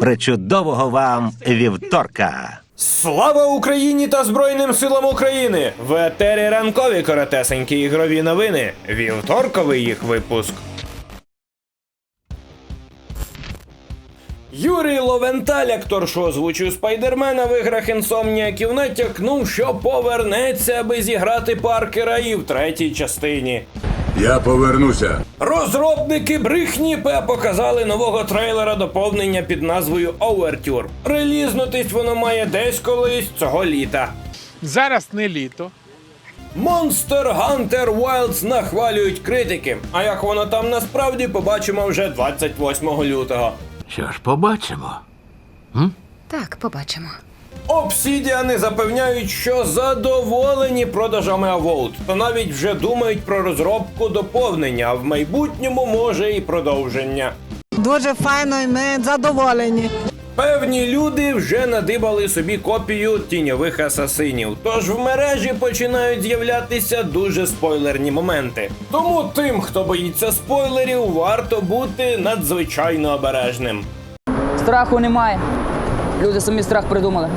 Причудового вам вівторка! Слава Україні та Збройним силам України! В етері ранкові коротесенькі ігрові новини. Вівторковий їх випуск. Юрій Ловенталь, актор, що озвучив Спайдермена в іграх інсомніаків, натякнув, що повернеться, аби зіграти Паркера і в третій частині. Я повернуся. Розробники брехні П показали нового трейлера доповнення під назвою Overture. Релізнутись воно має десь колись цього літа. Зараз не літо. Monster Hunter Wilds нахвалюють критики. А як воно там насправді побачимо вже 28 лютого. Що ж, побачимо. Так, побачимо. Обсідіани запевняють, що задоволені продажами Avowed, та навіть вже думають про розробку доповнення, а в майбутньому може і продовження. Дуже файно і ми задоволені. Певні люди вже надибали собі копію тіньових асасинів, тож в мережі починають з'являтися дуже спойлерні моменти. Тому тим, хто боїться спойлерів, варто бути надзвичайно обережним. Страху немає. Люди самі страх придумали.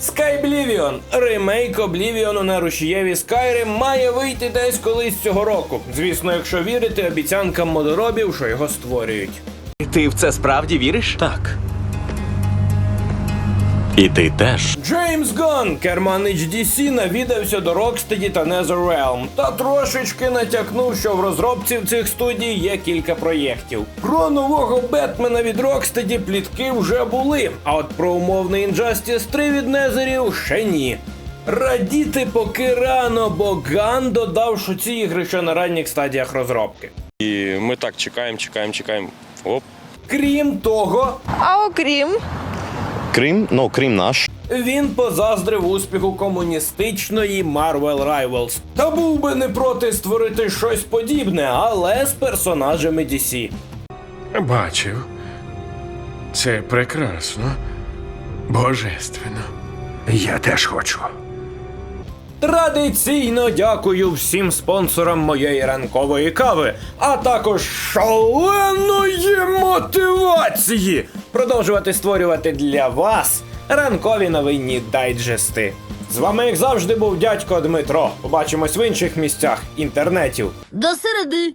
Skyblivion – ремейк Облівіону на рушієві Skyrim має вийти десь колись цього року. Звісно, якщо вірити обіцянкам модоробів, що його створюють. Ти в це справді віриш? Так. І ти теж. Джеймс Ганн, керманич DC, навідався до Rocksteady та NetherRealm та трошечки натякнув, що в розробці в цих студій є кілька проєктів. Про нового Бетмена від Rocksteady плітки вже були, а от про умовний Injustice 3 від Незерів ще ні. Радіти поки рано, бо Ган додав, що ці ігри ще на ранніх стадіях розробки. І ми так чекаємо, чекаємо, чекаємо. Оп. Крім того, А окрім Крим, ну Крим наш. Він позаздрив успіху комуністичної Marvel Rivals. Та був би не проти створити щось подібне, але з персонажами DC. Бачив. Це прекрасно. Божественно. Я теж хочу. Традиційно дякую всім спонсорам моєї ранкової кави, а також шаленої мотивації продовжувати створювати для вас ранкові новинні дайджести. З вами, як завжди, був дядько Дмитро. Побачимось в інших місцях інтернетів. До середи.